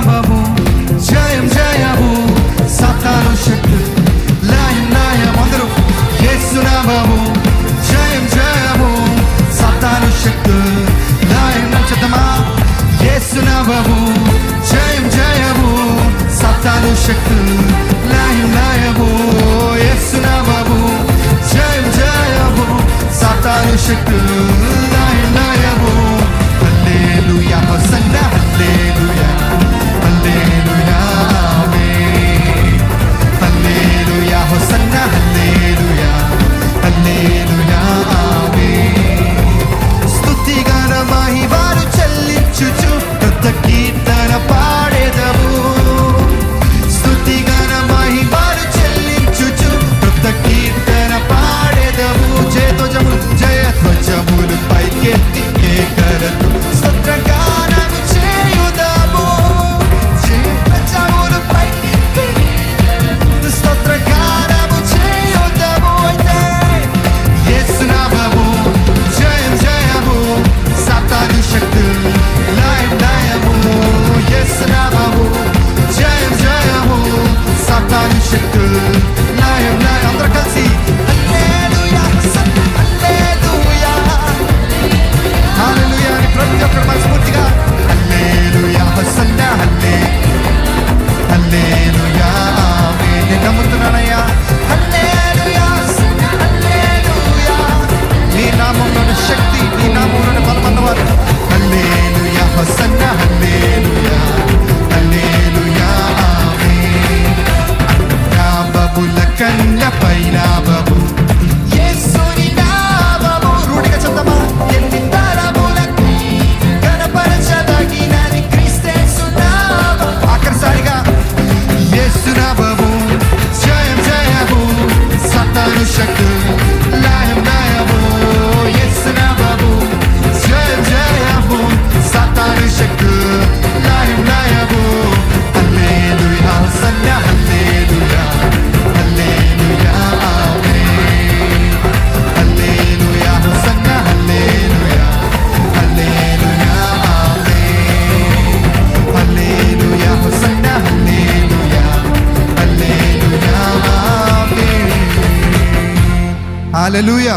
ప్రభావము జయం జయము. సతాను శక్తి. లయం లయం అందరూ. ఏసునామము జయం జయము. సతాను శక్తి. లయం నచ్చతమా ఏసునామము జయం జయము. సతాను శక్తి. లయం లయము. ఏసునామము జయం జయము. కన్న పైలాభము. యేసుని నామము రూఢిగా చెప్తామా? ఎన్ని తరములకి కనపరచదగినది క్రీస్తేసు నామం. ఆఖరిసారిగా యేసు నామము జయం జయము సతాను శక్తులు Hallelujah.